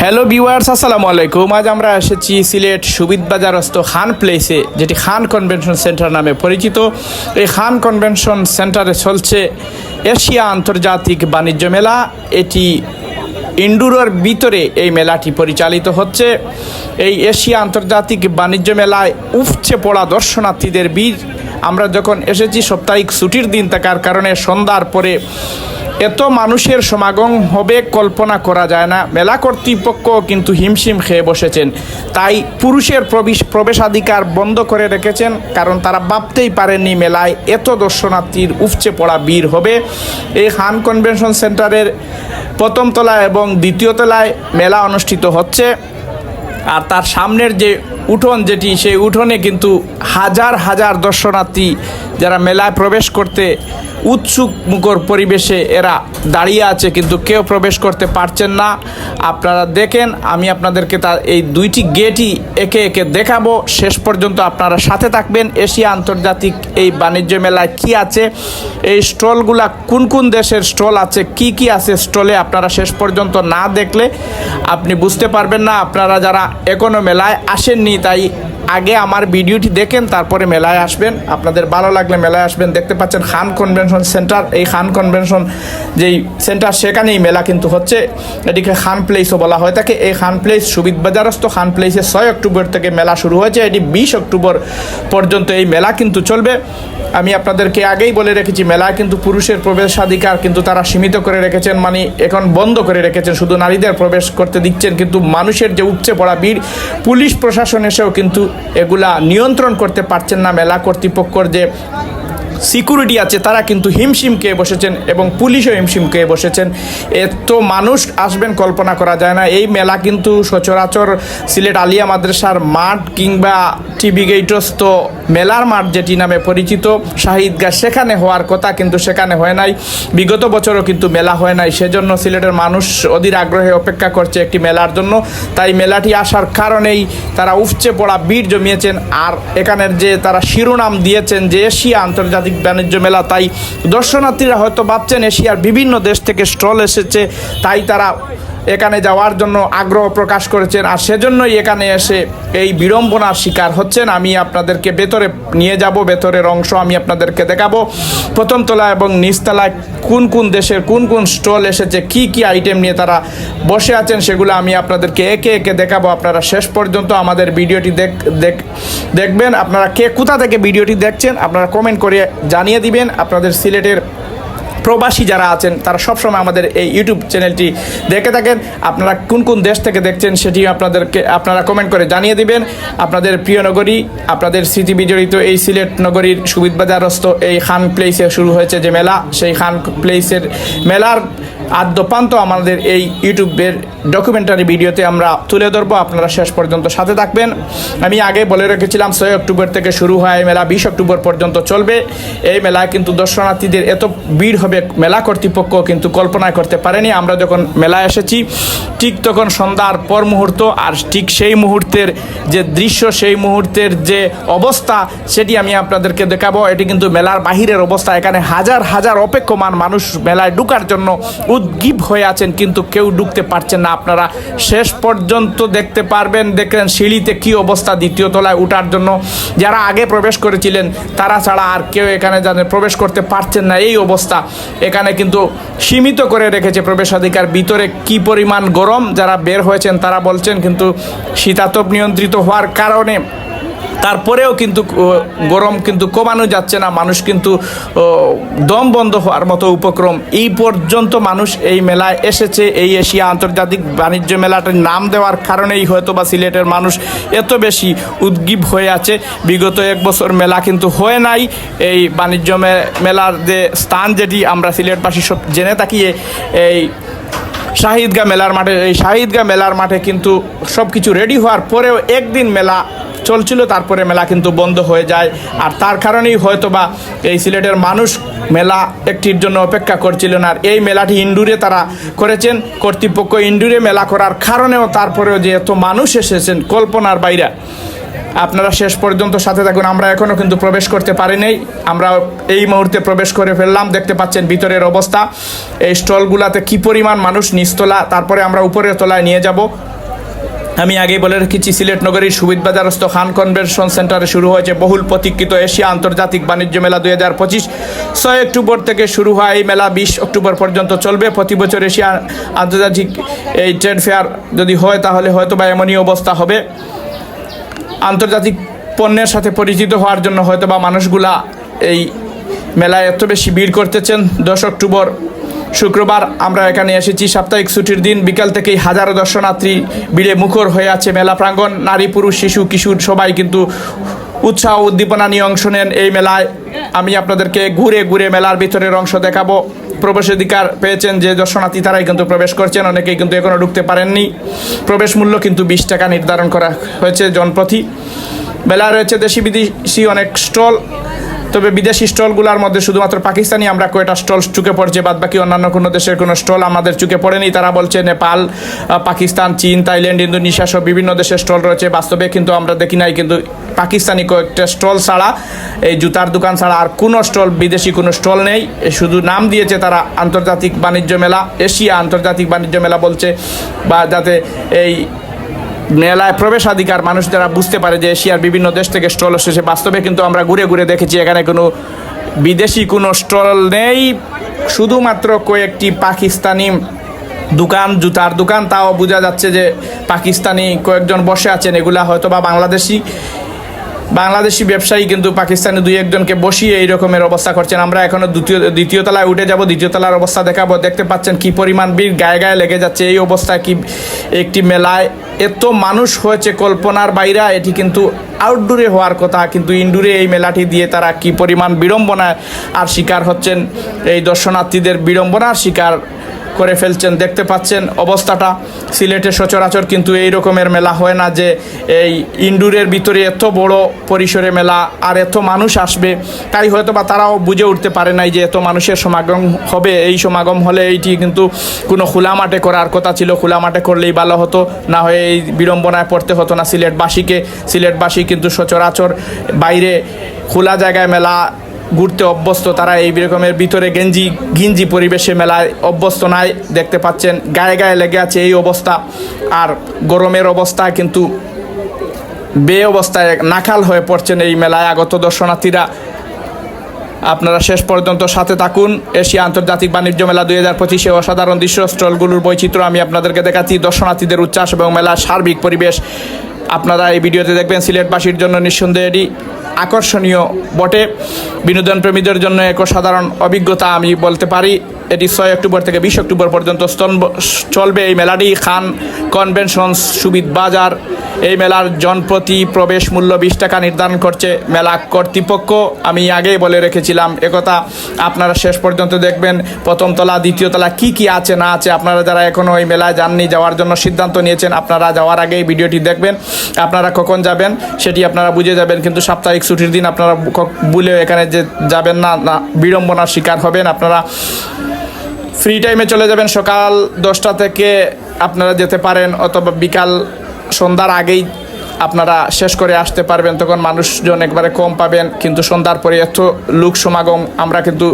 Hello viewers আসসালামু আলাইকুম। আজ আমরা এসেছি সিলেট সুবিদ বাজারস্থ খান প্লেসে যেটি খান কনভেনশন সেন্টার নামে পরিচিত। এই খান কনভেনশন সেন্টারে চলছে এশিয়া আন্তর্জাতিক বাণিজ্য মেলা। এটি ইন্ডোরের ভিতরে এই মেলাটি পরিচালিত হচ্ছে। এই এশিয়া আন্তর্জাতিক বাণিজ্য মেলায় উপচে পড়া দর্শনার্থীদের বীর আমরা যখন এসেছি, সাপ্তাহিক ছুটির দিন থাকার কারণে সন্ধ্যার পরে এত মানুষের সমাগম হবে কল্পনা করা যায় না। মেলা কর্তৃপক্ষ কিন্তু হিমশিম খেয়ে বসেছেন। তাই পুরুষের প্রবেশ প্রবেশাধিকার বন্ধ করে রেখেছেন, কারণ তারা ভাবতেই পারেননি মেলায় এত দর্শনার্থীর উপচে পড়া বীর হবে। এই খান কনভেনশন সেন্টারের প্রথম তলায় এবং দ্বিতীয় তলায় মেলা অনুষ্ঠিত হচ্ছে। আর তার সামনের যে উঠোন যেটি, সেই উঠোনে কিন্তু হাজার হাজার দর্শনার্থী যারা মেলায় প্রবেশ করতে উৎসুক মুখর পরিবেশে এরা দাঁড়িয়ে আছে, কিন্তু কেউ প্রবেশ করতে পারছেন না। আপনারা দেখেন, আমি আপনাদেরকে তার এই দুইটি গেটই একে একে দেখাবো। শেষ পর্যন্ত আপনারা সাথে থাকবেন। এশিয়া আন্তর্জাতিক এই বাণিজ্য মেলায় কি আছে? এই স্টলগুলা কোন কোন দেশের স্টল আছে? কি কি আছে স্টলে আপনারা শেষ পর্যন্ত না দেখলে আপনি বুঝতে পারবেন না। আপনারা যারা এখনও মেলায় আসেননি, তাই আগে আমার ভিডিওটি দেখেন, তারপরে মেলায় আসবেন। আপনাদের ভালো লাগলে মেলায় আসবেন। দেখতে পাচ্ছেন খান কনভেনশন সেন্টার। এই খান কনভেনশন যেই সেন্টার, সেখানেই মেলা কিন্তু হচ্ছে। এটিকে খান প্লেসও বলা হয়ে থাকে এই খান প্লেস সুবিদ বাজারস্থ খান প্লেসে ছয় অক্টোবর থেকে মেলা শুরু হয়েছে। এটি বিশ অক্টোবর পর্যন্ত এই মেলা কিন্তু চলবে। আমি আপনাদেরকে আগেই বলে রেখেছি, মেলায় কিন্তু পুরুষের প্রবেশাধিকার কিন্তু তারা সীমিত করে রেখেছেন। মানে এখন বন্ধ করে রেখেছেন। শুধু নারীদের প্রবেশ করতে দিচ্ছেন, কিন্তু মানুষের যে উপচে পড়া ভিড়, পুলিশ প্রশাসন এসেও কিন্তু এগুলা নিয়ন্ত্রণ করতে পারছেন না মেলা কর্তৃপক্ষর যে সিকিউরিটি আছে, তারা কিন্তু হিমশিম খেয়ে বসেছেন এবং পুলিশও হিমশিম খেয়ে বসেছেন। এত মানুষ আসবেন কল্পনা করা যায় না। এই মেলা কিন্তু সচরাচর সিলেট আলিয়া মাদ্রাসার মাঠ কিংবা টিভি গেটস্থ মেলার মাঠ যেটি নামে পরিচিত শাহিদগা সেখানে হওয়ার কথা কিন্তু সেখানে হয় নাই। বিগত বছরও কিন্তু মেলা হয় নাই। সেজন্য সিলেটের মানুষ অধীর আগ্রহে অপেক্ষা করছে একটি মেলার জন্য। তাই মেলাটি আসার কারণেই তারা উপচে পড়া ভিড় জমিয়েছেন। আর এখানের যে তারা শিরোনাম দিয়েছেন যে এশিয়া আন্তর্জাতিক বাণিজ্য মেলা তাই দর্শনার্থীরা হয়তো ভাবছেন এশিয়ার বিভিন্ন দেশ থেকে স্টল এসেছে তাই তারা এখানে যাওয়ার জন্য আগ্রহ প্রকাশ করেছেন আর সেজন্যই এখানে এসে এই বিড়ম্বনার শিকার হচ্ছেন। আমি আপনাদেরকে ভেতরে নিয়ে যাব, ভেতরের অংশ আমি আপনাদেরকে দেখাবো। প্রথম তলা এবং নিচতলায় কোন কোন দেশের কোন কোন স্টল এসেছে, কি কি আইটেম নিয়ে তারা বসে আছেন সেগুলো আমি আপনাদেরকে একে একে দেখাবো। আপনারা শেষ পর্যন্ত আমাদের ভিডিওটি দেখ, দেখ- দেখবেন। আপনারা কে কোথা থেকে ভিডিওটি দেখছেন, আপনারা কমেন্ট করে জানিয়ে দিবেন। আপনাদের সিলেটের প্রবাসী যারা আছেন, তারা সবসময় আমাদের এই ইউটিউব চ্যানেলটি দেখে থাকেন। আপনারা কোন কোন দেশ থেকে দেখছেন সেটি আপনাদেরকে, আপনারা কমেন্ট করে জানিয়ে দিবেন। আপনাদের প্রিয় নগরী, আপনাদের স্মৃতি বিজড়িত এই সিলেট নগরীর সুবিধবাজারস্থ এই খান প্লেসে শুরু হয়েছে যে মেলা। সেই খান প্লেসের মেলার আদ্যপান্ত আমাদের এই ইউটিউবের ডকুমেন্টারি ভিডিওতে আমরা তুলে ধরবো। আপনারা শেষ পর্যন্ত সাথে থাকবেন। আমি আগে বলে রেখেছিলাম, ছয় অক্টোবর থেকে শুরু হয় এই মেলা, বিশ অক্টোবর পর্যন্ত চলবে। এই মেলায় কিন্তু দর্শনার্থীদের এত ভিড় হবে মেলা কর্তৃপক্ষ কিন্তু কল্পনা করতে পারেনি। আমরা যখন মেলায় এসেছি, ঠিক তখন সন্ধ্যার পর মুহূর্ত আর ঠিক সেই মুহূর্তের যে দৃশ্য, সেই মুহূর্তের যে অবস্থা, সেটি আমি আপনাদেরকে দেখাবো। এটি কিন্তু মেলার বাহিরের অবস্থা। এখানে হাজার হাজার অপেক্ষমান মানুষ মেলায় ঢুকার জন্য উদ্গীব হয়ে আছেন, কিন্তু কেউ ঢুকতে পারছেন না। আপনারা শেষ পর্যন্ত দেখতে পারবেন। দেখলেন সিঁড়িতে কি অবস্থা দ্বিতীয় তলায় উঠার জন্য। যারা আগে প্রবেশ করেছিলেন, তারা ছাড়া আর কেউ এখানে জানে প্রবেশ করতে পারছেন না। এই অবস্থা। এখানে কিন্তু সীমিত করে রেখেছে প্রবেশাধিকার। ভিতরে কি পরিমাণ গরম যারা বের হয়েছেন তারা বলছেন কিন্তু শীতাতপ নিয়ন্ত্রিত হওয়ার কারণে তারপরেও কিন্তু গরম কিন্তু কমানো যাচ্ছে না, মানুষ কিন্তু দম বন্ধ হওয়ার মতো উপক্রম। এই পর্যন্ত মানুষ এই মেলায় এসেছে, এই এশিয়া আন্তর্জাতিক বাণিজ্য মেলাটার নাম দেওয়ার কারণেই হয়তো বা সিলেটের মানুষ এত বেশি উদ্গীব হয়ে আছে। বিগত এক বছর মেলা কিন্তু হয়ে নাই। এই বাণিজ্য মেলার যে স্থান যেটি আমরা সিলেটবাসী সব জেনে তাকিয়ে এই শাহিদগা মেলার মাঠে, এই শাহিদগা মেলার মাঠে কিন্তু সব কিছু রেডি হওয়ার পরেও একদিন মেলা চলছিল, তারপরে মেলা কিন্তু বন্ধ হয়ে যায়। আর তার কারণেই হয়তো বা এই সিলেটের মানুষ মেলা একটির জন্য অপেক্ষা করছিলেন। আর এই মেলাটি ইন্ডুরে তারা করেছেন। কর্তৃপক্ষ ইন্ডুরে মেলা করার কারণেও তারপরেও যে এত মানুষ এসেছেন কল্পনার বাইরে। আপনারা শেষ পর্যন্ত সাথে থাকুন। আমরা এখনও কিন্তু প্রবেশ করতে পারিনি আমরা এই মুহূর্তে প্রবেশ করে ফেললাম। দেখতে পাচ্ছেন ভিতরের অবস্থা। এই স্টলগুলাতে কি পরিমাণ মানুষ নিচতলা, তারপরে আমরা উপরের তলায় নিয়ে যাব। আমি আগেই বলে রেখেছি, সিলেট নগরীর সুবিধবাজারস্থ খান কনভেনশন সেন্টারে শুরু হয়েছে বহুল প্রতীক্ষিত এশিয়া আন্তর্জাতিক বাণিজ্য মেলা দুই হাজার পঁচিশ। ছয় অক্টোবর থেকে শুরু হয় এই মেলা, বিশ অক্টোবর পর্যন্ত চলবে। প্রতি বছর এশিয়া আন্তর্জাতিক এই ট্রেড ফেয়ার যদি হয়, তাহলে হয়তো বা এমনই অবস্থা হবে। আন্তর্জাতিক পণ্যের সাথে পরিচিত হওয়ার জন্য হয়তো বা মানুষগুলা এই মেলায় এত বেশি ভিড় করতেছেন। দশ অক্টোবর শুক্রবার আমরা এখানে এসেছি। সাপ্তাহিক ছুটির দিন, বিকাল থেকেই হাজারো দর্শনার্থী ভিড়ে মুখর হয়ে আছে মেলা প্রাঙ্গণ। নারী, পুরুষ, শিশু, কিশোর সবাই কিন্তু উৎসাহ, উদ্দীপনা নিয়ে অংশ নেন এই মেলায়। আমি আপনাদেরকে ঘুরে ঘুরে মেলার ভিতরের অংশ দেখাবো। প্রবেশাধিকার পেয়েছেন যে দর্শনার্থী, তারাই কিন্তু প্রবেশ করছেন। অনেকেই কিন্তু এখনও ঢুকতে পারেননি। প্রবেশ মূল্য কিন্তু বিশ টাকা নির্ধারণ করা হয়েছে জনপ্রতি। মেলায় রয়েছে দেশি বিদেশি অনেক স্টল। তবে বিদেশি স্টলগুলোর মধ্যে শুধুমাত্র পাকিস্তানি আমরা কয়টা স্টল চুকে পড়ছে বাদ বাকি অন্যান্য কোনো দেশের কোনো স্টল আমাদের চুকে পড়েনি। তারা বলছে নেপাল পাকিস্তান, চীন, থাইল্যান্ড, ইন্দোনেশিয়া সব বিভিন্ন দেশের স্টল রয়েছে। বাস্তবে কিন্তু আমরা দেখি নাই, কিন্তু পাকিস্তানি কয়েকটা স্টল ছাড়া, এই জুতার দোকান ছাড়া আর কোনো স্টল, বিদেশি কোনো স্টল নেই। শুধু নাম দিয়েছে তারা আন্তর্জাতিক বাণিজ্য মেলা, এশিয়া আন্তর্জাতিক বাণিজ্য মেলা বলছে, বা যাতে এই মেলায় প্রবেশাধিকার, মানুষ যারা বুঝতে পারে যে এশিয়ার বিভিন্ন দেশ থেকে স্টল এসেছে বাস্তবে কিন্তু আমরা ঘুরে ঘুরে দেখেছি, এখানে কোনো বিদেশি কোনো স্টল নেই। শুধুমাত্র কয়েকটি পাকিস্তানি দোকান, জুতার দোকান, তাও বোঝা যাচ্ছে যে পাকিস্তানি কয়েকজন বসে আছেন, এগুলা হয়তো বা বাংলাদেশি। বাংলাদেশি ব্যবসায়ী কিন্তু পাকিস্তানি দুই একজনকে বসিয়ে এই রকমের অবস্থা করছেন। আমরা এখনও দ্বিতীয় দ্বিতীয় তলায় উঠে যাব, দ্বিতীয় তলার অবস্থা দেখাবো। দেখতে পাচ্ছেন কি পরিমাণ বীর গায়ে গায়ে লেগে যাচ্ছে এই অবস্থায় কি একটি মেলায়। এত মানুষ হয়েছে কল্পনার বাইরে, এটি কিন্তু আউটডোরে হওয়ার কথা, কিন্তু ইনডোরে এই মেলাটি দিয়ে তারা কি পরিমাণ বিড়ম্বনায় আর শিকার হচ্ছেন, এই দর্শনার্থীদের বিড়ম্বনার শিকার করে ফেলছেন, দেখতে পাচ্ছেন অবস্থাটা। সিলেটে সচরাচর কিন্তু এই রকমের মেলা হয় না যে এই ইন্ডুরের ভিতরে এত বড় পরিসরে মেলা আর এত মানুষ আসবে। তাই হয়তো বা তারাও বুঝে উঠতে পারে নাই যে এত মানুষের সমাগম হবে। এই সমাগম হলে এইটি কিন্তু কোনো খোলা মাঠে করার কথা ছিল। খোলা মাঠে করলেই ভালো হতো। না হয় এই বিড়ম্বনায় পড়তে হতো না সিলেটবাসীকে। সিলেটবাসী কিন্তু সচরাচর বাইরে খোলা জায়গায় মেলা ঘুরতে অভ্যস্ত, তারা এই রকমের ভিতরে গেঞ্জি, গিঞ্জি পরিবেশে মেলায় অভ্যস্ত নাই, দেখতে পাচ্ছেন, গায়ে গায়ে লেগে আছে এই অবস্থা। আর গরমের অবস্থা কিন্তু বে অবস্থায় নাকাল হয়ে পড়ছেন এই মেলায় আগত দর্শনার্থীরা। আপনারা শেষ পর্যন্ত সাথে থাকুন। এশিয়া আন্তর্জাতিক বাণিজ্য মেলা দুই হাজার পঁচিশে অসাধারণ দৃশ্য স্টলগুলোর বৈচিত্র্য আমি আপনাদেরকে দেখাচ্ছি। দর্শনার্থীদের উচ্ছ্বাস এবং মেলার সার্বিক পরিবেশ। আপনারা এই ভিডিওতে দেখবেন, সিলেটবাসীর জন্য নিঃসন্দেহে এটি আকর্ষণীয় বটে। বিনোদন প্রেমীদের জন্য এক সাধারণ অভিজ্ঞতা আমি বলতে পারি। এটি ছয় অক্টোবর থেকে বিশ অক্টোবর পর্যন্ত চলবে এই মেলাটি। খান কনভেনশন সুবিধ বাজার এই মেলার জনপ্রতি প্রবেশ মূল্য বিশ টাকা নির্ধারণ করছে মেলা কর্তৃপক্ষ। আমি আগেই বলে রেখেছিলাম একথা আপনারা শেষ পর্যন্ত দেখবেন প্রথম তলা, দ্বিতীয় তলা কী কী আছে, না আছে। আপনারা যারা এখনও এই মেলায় যাননি, যাওয়ার জন্য সিদ্ধান্ত নিয়েছেন, আপনারা যাওয়ার আগেই ভিডিওটি দেখবেন। আপনারা কখন যাবেন সেটি আপনারা বুঝে যাবেন, কিন্তু সাপ্তাহিক ছুটির দিন আপনারা ভুলেও এখানে যে যাবেন না না, বিড়ম্বনার শিকার হবেন। আপনারা ফ্রি টাইমে চলে যাবেন সকাল দশটা থেকে। আপনারা যেতে পারেন অথবা বিকাল সন্ধ্যার আগেই আপনারা শেষ করে আসতে পারবেন, তখন মানুষজন একবারে কম পাবেন, কিন্তু সন্ধ্যার পরে এত লোক সমাগম, আমরা কিন্তু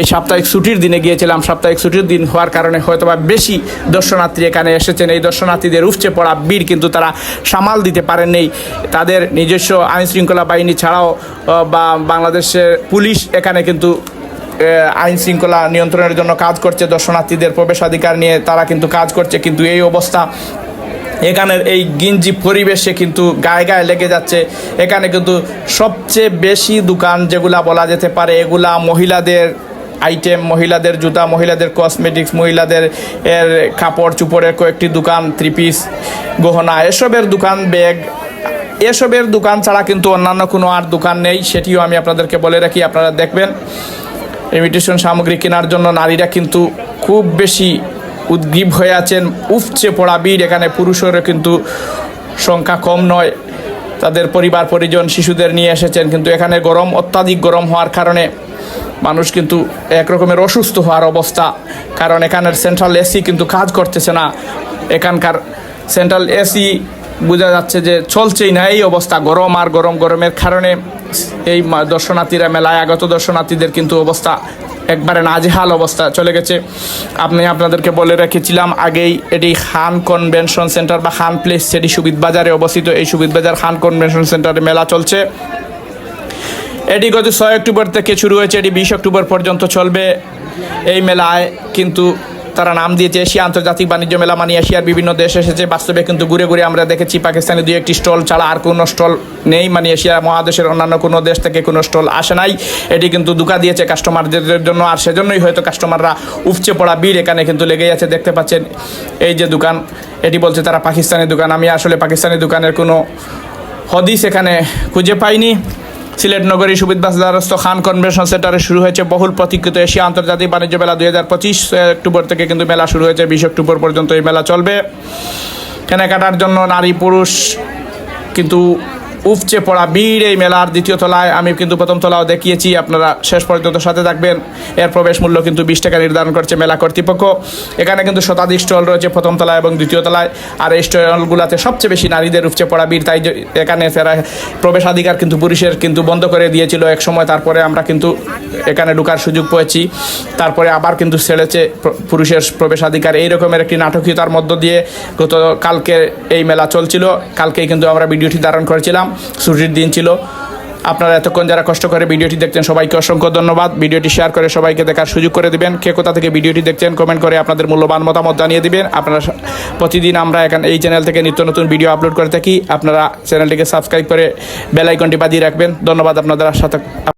এই সাপ্তাহিক ছুটির দিনে গিয়েছিলাম। সাপ্তাহিক ছুটির দিন হওয়ার কারণে হয়তোবা বেশি দর্শনার্থী এখানে এসেছেন। এই দর্শনার্থীদের উপচে পড়া ভিড় কিন্তু তারা সামাল দিতে পারেননি। তাদের নিজস্ব আইন শৃঙ্খলা বাহিনী ছাড়াও বা বাংলাদেশের পুলিশ এখানে কিন্তু আইন শৃঙ্খলা নিয়ন্ত্রণের জন্য কাজ করছে। দর্শনার্থীদের প্রবেশাধিকার নিয়ে তারা কিন্তু কাজ করছে। কিন্তু এই অবস্থা এখানের এই গিঞ্জি পরিবেশে কিন্তু গায়ে গায়ে লেগে যাচ্ছে। এখানে কিন্তু সবচেয়ে বেশি দোকান যেগুলা বলা যেতে পারে, এগুলা মহিলাদের আইটেম মহিলাদের জুতা, মহিলাদের কসমেটিক্স মহিলাদের এর কাপড় চুপড়ের কয়েকটি দোকান থ্রি পিস গহনা, এসবের দোকান ব্যাগ এসবের দোকান ছাড়া কিন্তু অন্যান্য কোনো আর দোকান নেই। সেটিও আমি আপনাদেরকে বলে রাখি, আপনারা দেখবেন। ইমিটেশন সামগ্রী কেনার জন্য নারীরা কিন্তু খুব বেশি উদ্গ্রীব হয়ে আছেন, উপচে পড়া ভিড় এখানে পুরুষেরও কিন্তু সংখ্যা কম নয়। তাদের পরিবার, পরিজন, শিশুদের নিয়ে এসেছেন, কিন্তু এখানে গরম, অত্যাধিক গরম হওয়ার কারণে মানুষ কিন্তু এক রকমের অসুস্থ হওয়ার অবস্থা। কারণ এখানের সেন্ট্রাল এসি কিন্তু কাজ করতেছে না। এখানকার সেন্ট্রাল এসি বোঝা যাচ্ছে যে চলছেই না, এই অবস্থা গরম আর গরম গরমের কারণে। এই দর্শনার্থীরা, মেলায় আগত দর্শনার্থীদের কিন্তু অবস্থা একবারে নাজেহাল অবস্থা চলে গেছে। আপনি আপনাদেরকে বলে রেখেছিলাম, আগেই এটি খান কনভেনশন সেন্টার বা খান প্লেস, সেটি সুবিদ বাজারে অবস্থিত। এই সুবিধ বাজার খান কনভেনশন সেন্টারে মেলা চলছে। এটি গত ছয় অক্টোবর থেকে শুরু হয়েছে, এটি বিশ অক্টোবর পর্যন্ত চলবে। এই মেলায় কিন্তু তারা নাম দিয়েছে, এশিয়া আন্তর্জাতিক বাণিজ্য মেলা মানে এশিয়ার বিভিন্ন দেশ এসেছে। বাস্তবে কিন্তু ঘুরে ঘুরে আমরা দেখেছি পাকিস্তানে দুই একটি স্টল ছাড়া আর কোনো স্টল নেই। মানে এশিয়া মহাদেশের অন্যান্য কোনো দেশ থেকে কোনো স্টল আসে নাই। এটি কিন্তু দুকা দিয়েছে কাস্টমারদের জন্য, আর সেজন্যই হয়তো কাস্টমাররা উপচে পড়া ভিড় এখানে কিন্তু লেগেই আছে। দেখতে পাচ্ছেন এই যে দোকান, এটি বলছে তারা পাকিস্তানি দোকান। আমি আসলে পাকিস্তানি দোকানের কোনো হদিস এখানে খুঁজে পাইনি। সিলেট নগরী সুবিধাবাজারস্থ খান কনভেনশন সেন্টারে শুরু হয়েছে বহুল প্রতীক্ষিত এশিয়া আন্তর্জাতিক বাণিজ্য মেলা দুই হাজার পঁচিশ। অক্টোবর থেকে কিন্তু মেলা শুরু হয়েছে, বিশ অক্টোবর পর্যন্ত এই মেলা চলবে। কেনাকাটার জন্য নারী, পুরুষ কিন্তু উপচে পড়া ভিড় এই মেলার দ্বিতীয় তলায়। আমি কিন্তু প্রথম তলাও দেখিয়েছি, আপনারা শেষ পর্যন্ত সাথে থাকবেন। এর প্রবেশ মূল্য কিন্তু বিশ টাকা নির্ধারণ করছে মেলা কর্তৃপক্ষ। এখানে কিন্তু শতাধিক স্টল রয়েছে প্রথম তলায় এবং দ্বিতীয় তলায়। আর এই স্টলগুলোতে সবচেয়ে বেশি নারীদের উপচে পড়া ভিড়, তাই এখানে তারা প্রবেশাধিকার কিন্তু পুরুষের কিন্তু বন্ধ করে দিয়েছিল এক সময়। তারপরে আমরা কিন্তু এখানে ঢুকার সুযোগ পেয়েছি। তারপরে আবার কিন্তু ছেড়েছে পুরুষের প্রবেশাধিকার। এই রকমের একটি নাটকীয়তার মধ্য দিয়ে গত কালকে এই মেলা চলছিল। কালকেই কিন্তু আমরা ভিডিওটি ধারণ করেছিলাম। ছুটির দিন ছিল। আপনারা এতক্ষণ যারা কষ্ট করে ভিডিওটি দেখছেন, সবাইকে অসংখ্য ধন্যবাদ। ভিডিওটি শেয়ার করে সবাইকে দেখার সুযোগ করে দিবেন। কে কোথা থেকে ভিডিওটি দেখছেন কমেন্ট করে আপনাদের মূল্যবান মতামত জানিয়ে দিবেন। আপনারা প্রতিদিন আমরা এখানে এই চ্যানেল থেকে নিত্য নতুন ভিডিও আপলোড করে থাকি। আপনারা চ্যানেলটিকে সাবস্ক্রাইব করে বেল আইকনটি বাজিয়ে রাখবেন। ধন্যবাদ আপনাদের সাথে